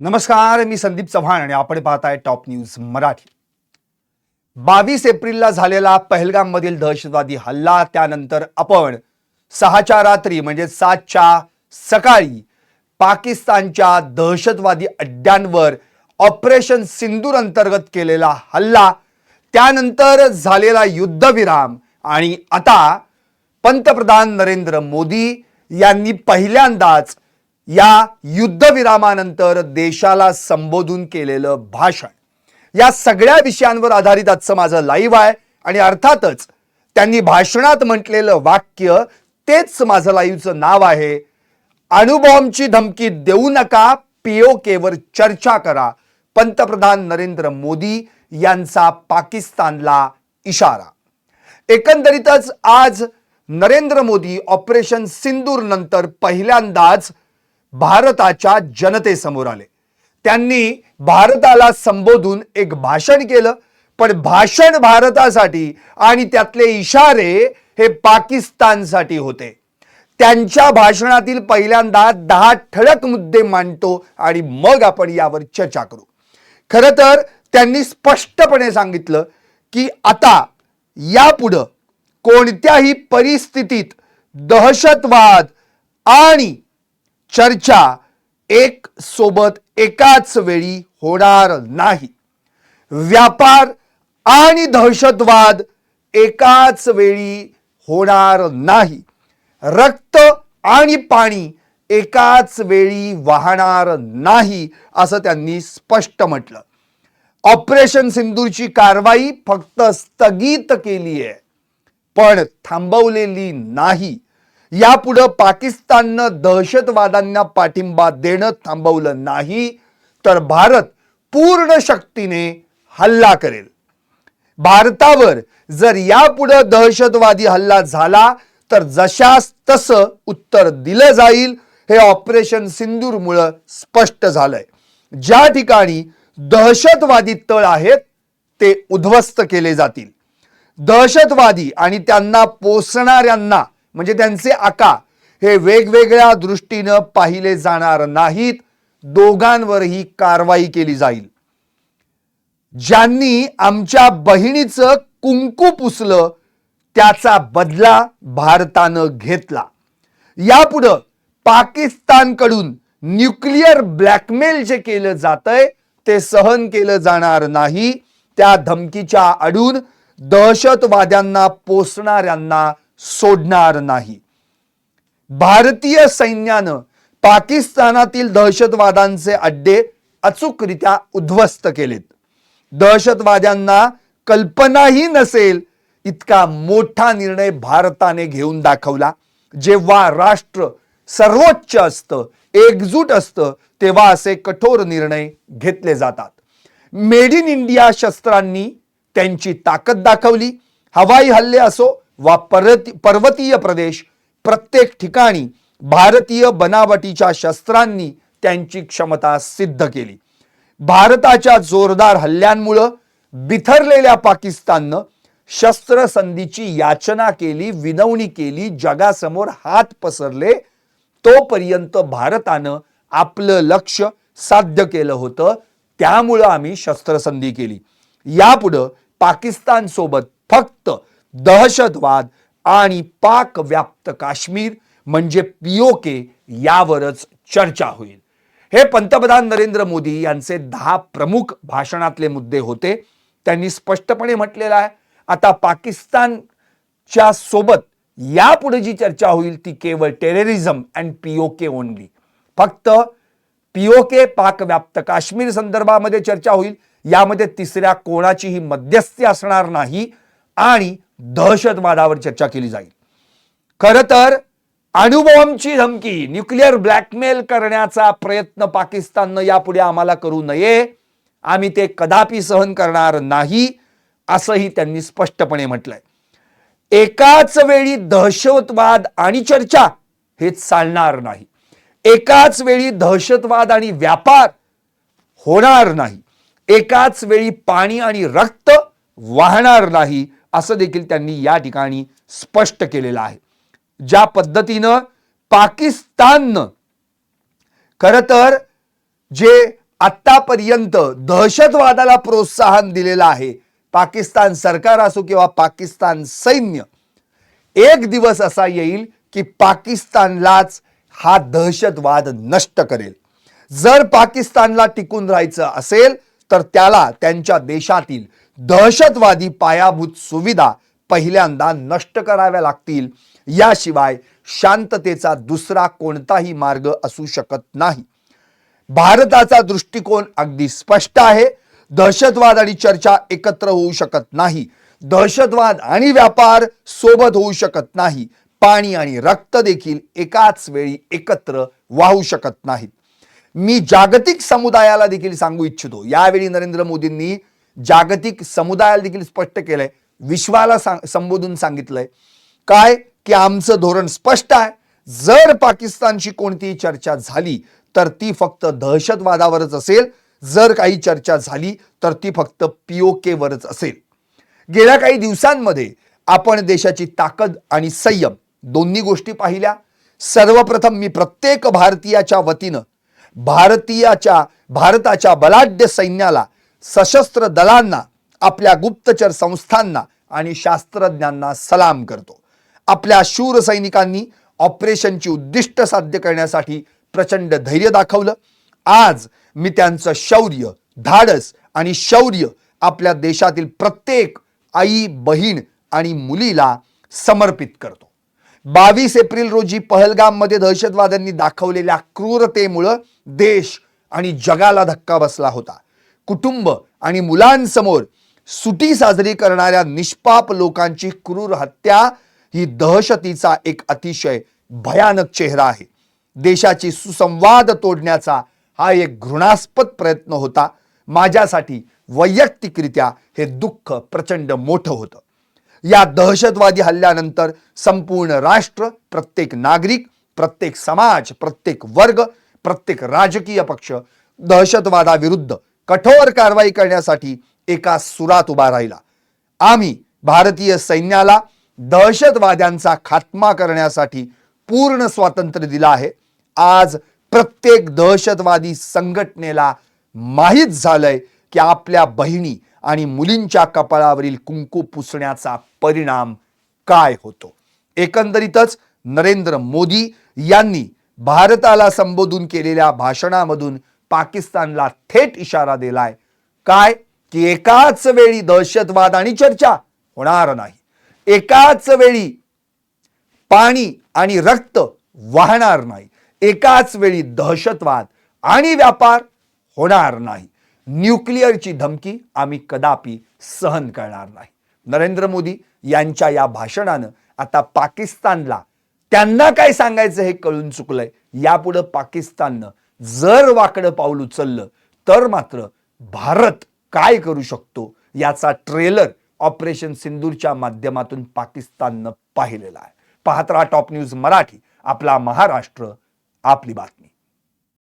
नमस्कार मी संदीप चव्हाण आणि आपण पाहताय टॉप न्यूज मराठी. बावीस एप्रिलला झालेला पहलगाममधील दहशतवादी हल्ला त्यानंतर आपण सहाच्या रात्री म्हणजे सातच्या सकाळी पाकिस्तानच्या दहशतवादी अड्ड्यांवर ऑपरेशन सिंदूर अंतर्गत केलेला हल्ला त्यानंतर झालेला युद्धविराम आणि आता पंतप्रधान नरेंद्र मोदी यांनी पहिल्यांदाच या युद्धविरामानंतर देशाला संबोधून केलेलं भाषण. या सगळ्या विषयांवर आधारित आजचं माझं लाईव्ह आहे आणि अर्थातच त्यांनी भाषणात म्हटलेलं वाक्य तेच माझं लाईव्हचं नाव आहे. अणुबॉम्बची धमकी देऊ नका पीओकेवर चर्चा करा पंतप्रधान नरेंद्र मोदी यांचा पाकिस्तानला इशारा. एकंदरीतच आज नरेंद्र मोदी ऑपरेशन सिंदूर नंतर पहिल्यांदाच भारताच्या जनतेसमोर आले. त्यांनी भारताला संबोधून एक भाषण केलं. पण भाषण भारतासाठी आणि त्यातले इशारे हे पाकिस्तानसाठी होते. त्यांच्या भाषणातील पहिल्यांदा दहा ठळक मुद्दे मांडतो आणि मग आपण यावर चर्चा करू. खरं तर त्यांनी स्पष्टपणे सांगितलं की आता यापुढं कोणत्याही परिस्थितीत दहशतवाद आणि चर्चा एक सोबत एकाच वेळी होणार नाही. व्यापार आणि दहशतवाद एकाच वेळी होणार नाही. रक्त आणि पाणी एकाच वेळी वाहणार नाही असं त्यांनी स्पष्ट म्हटलं. ऑपरेशन सिंदूरची कारवाई फक्त स्थगित केली आहे पण थांबवलेली नाही. यापुढं पाकिस्ताननं दहशतवाद्यांना पाठिंबा देणं थांबवलं नाही तर भारत पूर्ण शक्तीने हल्ला करेल. भारतावर जर यापुढं दहशतवादी हल्ला झाला तर जशास तसं उत्तर दिलं जाईल हे ऑपरेशन सिंदूरमुळं स्पष्ट झालंय. ज्या ठिकाणी दहशतवादी तळ आहेत ते उद्ध्वस्त केले जातील. दहशतवादी आणि त्यांना पोसणाऱ्यांना म्हणजे त्यांचे आका हे वेगवेगळ्या दृष्टीनं पाहिले जाणार नाहीत. दोघांवरही कारवाई केली जाईल. ज्यांनी आमच्या बहिणीचं कुंकू पुसलं त्याचा बदला भारतानं घेतला. यापुढं पाकिस्तानकडून न्यूक्लिअर ब्लॅकमेल जे केलं जातंय ते सहन केलं जाणार नाही. त्या धमकीच्या आडून दहशतवाद्यांना पोसणाऱ्यांना सोडणार नाही. भारतीय सैन्यानं पाकिस्तानातील दहशतवादांचे अड्डे अचूकरित्या उद्ध्वस्त केलेत. दहशतवाद्यांना कल्पनाही नसेल इतका मोठा निर्णय भारताने घेऊन दाखवला. जेव्हा राष्ट्र सर्वोच्च असतं एकजूट असतं तेव्हा असे कठोर निर्णय घेतले जातात. मेड इन इंडिया शस्त्रांनी त्यांची ताकद दाखवली. हवाई हल्ले असो वा परत पर्वतीय प्रदेश प्रत्येक ठिकाणी भारतीय बनावटीच्या शस्त्रांनी त्यांची क्षमता सिद्ध केली. भारताच्या जोरदार हल्ल्यांमुळं बिथरलेल्या पाकिस्ताननं शस्त्रसंधीची याचना केली विनवणी केली जगासमोर हात पसरले. तोपर्यंत भारतानं आपलं लक्ष साध्य केलं होतं. त्यामुळं आम्ही शस्त्रसंधी केली. यापुढं पाकिस्तान सोबत फक्त दहशतवाद आणि पाक व्याप्त काश्मीर म्हणजे पीओके यावरच चर्चा होईल. हे पंतप्रधान नरेंद्र मोदी यांचे दहा प्रमुख भाषणातले मुद्दे होते. त्यांनी स्पष्टपणे म्हटलेलं आहे आता पाकिस्तानच्या सोबत यापुढे जी चर्चा होईल ती केवळ टेररिझम अँड पीओके ओनली फक्त पीओके पाक व्याप्त काश्मीर संदर्भामध्ये चर्चा होईल यामध्ये तिसऱ्या कोणाचीही मध्यस्थी असणार नाही आणि दहशतवादावर चर्चा केली जाईल. खर तर अणुबॉम्बची धमकी न्यूक्लिअर ब्लॅकमेल करण्याचा प्रयत्न पाकिस्ताननं यापुढे आम्हाला करू नये. आम्ही ते कदापि सहन करणार नाही असंही त्यांनी स्पष्टपणे म्हटलंय. एकाच वेळी दहशतवाद आणि चर्चा हे चालणार नाही. एकाच वेळी दहशतवाद आणि व्यापार होणार नाही. एकाच वेळी पाणी आणि रक्त वाहणार नाही. असं देखील त्यांनी या ठिकाणी स्पष्ट केलेलं आहे. ज्या पद्धतीनं पाकिस्ताननं खरं तर जे आतापर्यंत दहशतवादाला प्रोत्साहन दिलेलं आहे पाकिस्तान सरकार असो किंवा पाकिस्तान सैन्य एक दिवस असा येईल की पाकिस्तानलाच हा दहशतवाद नष्ट करेल. जर पाकिस्तानला टिकून राहायचं असेल तर त्याला त्यांच्या देशातील दहशतवादी पायाभूत सुविधा पहिल्यांदा नष्ट कराव्या लागतील. याशिवाय शांततेचा दुसरा कोणताही मार्ग असू शकत नाही. भारताचा दृष्टिकोन अगदी स्पष्ट आहे. दहशतवाद आणि चर्चा एकत्र होऊ शकत नाही. दहशतवाद आणि व्यापार सोबत होऊ शकत नाही. पाणी आणि रक्त देखील एकाच वेळी एकत्र वाहू शकत नाहीत. मी जागतिक समुदायाला देखील सांगू इच्छितो. यावेळी नरेंद्र मोदींनी जागतिक समुदायाला देखील स्पष्ट केलंय. विश्वाला सांग संबोधून सांगितलंय. काय? की आमचं धोरण स्पष्ट आहे. जर पाकिस्तानशी कोणतीही चर्चा झाली तर ती फक्त दहशतवादावरच असेल. जर काही चर्चा झाली तर ती फक्त पीओकेवरच असेल. गेल्या काही दिवसांमध्ये आपण देशाची ताकद आणि संयम दोन्ही गोष्टी पाहिल्या. सर्वप्रथम मी प्रत्येक भारतीयाच्या वतीनं भारतीयाच्या भारताच्या बलाढ्य सैन्याला सशस्त्र दलांना आपल्या गुप्तचर संस्थांना आणि शास्त्रज्ञांना सलाम करतो. आपल्या शूर सैनिकांनी ऑपरेशनची उद्दिष्ट साध्य करण्यासाठी प्रचंड धैर्य दाखवलं. आज मी त्यांचं शौर्य धाडस आणि शौर्य आपल्या देशातील प्रत्येक आई बहीण आणि मुलीला समर्पित करतो. बावीस एप्रिल रोजी पहलगाममध्ये दहशतवाद्यांनी दाखवलेल्या क्रूरतेमुळं देश आणि जगाला धक्का बसला होता. कुटुंब आणि मुलांसमोर सुटी साजरी करणाऱ्या निष्पाप लोकांची क्रूर हत्या ही दहशतीचा एक अतिशय भयानक चेहरा आहे. देशाची सुसंवाद तोडण्याचा हा एक घृणास्पद प्रयत्न होता. माझ्यासाठी वैयक्तिकरित्या हे दुःख प्रचंड मोठं होतं. या दहशतवादी हल्ल्यानंतर संपूर्ण राष्ट्र प्रत्येक नागरिक प्रत्येक समाज प्रत्येक वर्ग प्रत्येक राजकीय पक्ष दहशतवादाविरुद्ध कठोर कारवाई करण्यासाठी एका सुरात उभा राहिला. आम्ही भारतीय सैन्याला दहशतवाद्यांचा खात्मा करण्यासाठी पूर्ण स्वातंत्र्य दिलं आहे. आज प्रत्येक दहशतवादी संघटनेला माहीत झालंय की आपल्या बहिणी आणि मुलींच्या कपाळावरील कुंकू पुसण्याचा परिणाम काय होतो. एकंदरीतच नरेंद्र मोदी यांनी भारताला संबोधून केलेल्या भाषणामधून पाकिस्तानला थेट इशारा दिलाय. काय? की एकाच वेळी दहशतवाद आणि चर्चा होणार नाही. एकाच वेळी पाणी आणि रक्त वाहणार नाही. एकाच वेळी दहशतवाद आणि व्यापार होणार नाही. न्यूक्लिअरची धमकी आम्ही कदापि सहन करणार नाही. नरेंद्र मोदी यांच्या या भाषणानं आता पाकिस्तानला त्यांना काय सांगायचं हे कळून चुकलंय. यापुढं पाकिस्ताननं जर वाकडं पाऊल उचललं तर मात्र भारत काय करू शकतो याचा ट्रेलर ऑपरेशन सिंदूरच्या माध्यमातून पाकिस्ताननं पाहिलेला आहे. पाहत राहा टॉप न्यूज मराठी आपला महाराष्ट्र आपली बातमी.